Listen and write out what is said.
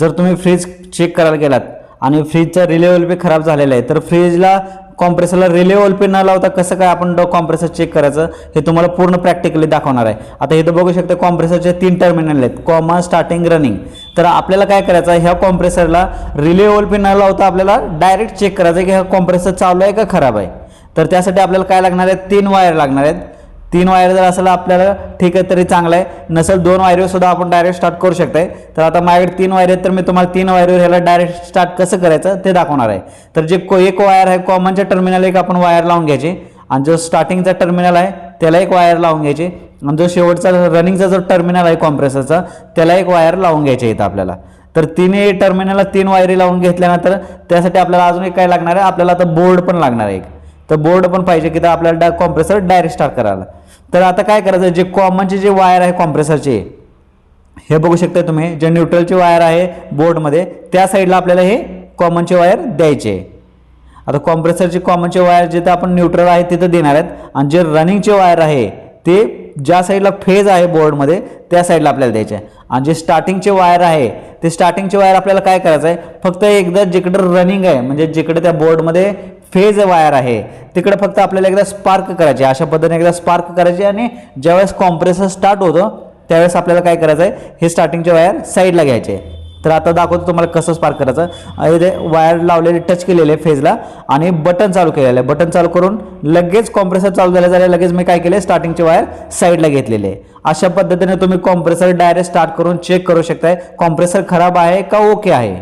जर तुम्ही fridge check करायला गेलात आणि फ्रीजचा रिले ओल्पे खराब झालेला आहे तर फ्रीजला कॉम्प्रेसरला रिले ओल्पे न लावता कसं काय आपण कॉम्प्रेसर चेक करायचं हे तुम्हाला पूर्ण प्रॅक्टिकली दाखवणार आहे. आता इथं बघू शकता कॉम्प्रेसरचे तीन टर्मिनल आहेत कॉमन स्टार्टिंग रनिंग तर आपल्याला काय करायचं आहे ह्या कॉम्प्रेसरला रिले ओल्पे न लावता आपल्याला डायरेक्ट चेक करायचं आहे की हा कॉम्प्रेसर चालू आहे का खराब आहे. तर त्यासाठी आपल्याला काय लागणार आहे तीन वायर लागणार आहेत. तीन वायर जर असेल आपल्याला ठीक आहे तरी चांगलं आहे. नसेल दोन वायरवर सुद्धा आपण डायरेक्ट स्टार्ट करू शकताय. तर आता माझ्याकडे तीन वायर आहेत तर मी तुम्हाला तीन वायरवर ह्याला डायरेक्ट स्टार्ट कसं करायचं ते दाखवणार आहे. तर जे को एक वायर आहे कॉमनच्या टर्मिनल एक आपण वायर लावून घ्यायची. आणि जो स्टार्टिंगचा टर्मिनल आहे त्याला एक वायर लावून घ्यायची. आणि जो शेवटचा रनिंगचा जो टर्मिनल आहे कॉम्प्रेसरचा त्याला एक वायर लावून घ्यायची इथं आपल्याला. तर तिन्ही टर्मिनलला तीन वायरी लावून घेतल्यानंतर त्यासाठी आपल्याला अजून एक काय लागणार आहे? आपल्याला आता बोर्ड पण लागणार आहे एक. तर बोर्ड पण पाहिजे की तर आपल्याला डा कॉम्प्रेसर डायरेक्ट स्टार्ट करायला. तर आता काय करायचं जे कॉमनचे जे वायर आहे कॉम्प्रेसरचे हे बघू शकता तुम्ही जे न्यूट्रलचे वायर आहे बोर्डमध्ये त्या साईडला आपल्याला हे कॉमनचे वायर द्यायचे. आता कॉम्प्रेसरचे कॉमनचे वायर जिथं आपण न्यूट्रल आहे तिथं देणार आहेत आणि जे रनिंगचे वायर आहे ते ज्या साईडला फेज आहे बोर्डमध्ये त्या साईडला आपल्याला द्यायचे. आहे आणि जे स्टार्टिंगचे वायर आहे ते स्टार्टिंगचे वायर आपल्याला काय करायचं आहे फक्त एकदा जिकडं रनिंग आहे म्हणजे जिकडे त्या बोर्डमध्ये फेज वायर आहे. तिकडे फक्त आपल्याला एकदा स्पार्क करायचे अशा पद्धतीने एकदा स्पार्क करायचे आणि ज्यावेळेस कॉम्प्रेसर स्टार्ट होतो त्यावेळेस आपल्याला काय करायचं आहे हे स्टार्टिंगचे वायर साईडला घ्यायचे. तर आता दाखवतो तुम्हाला कसं स्पार्क करायचं. आणि इथे वायर लावलेले टच केलेले आहे फेजला आणि बटन चालू केलेलं आहे. बटन चालू करून लगेच कॉम्प्रेसर चालू झालं झाल्या लगेच मी काय केलं स्टार्टिंगचे वायर साईडला घेतलेले आहे. अशा पद्धतीने तुम्ही कॉम्प्रेसर डायरेक्ट स्टार्ट करून चेक करू शकताय. कॉम्प्रेसर खराब आहे का ओके आहे?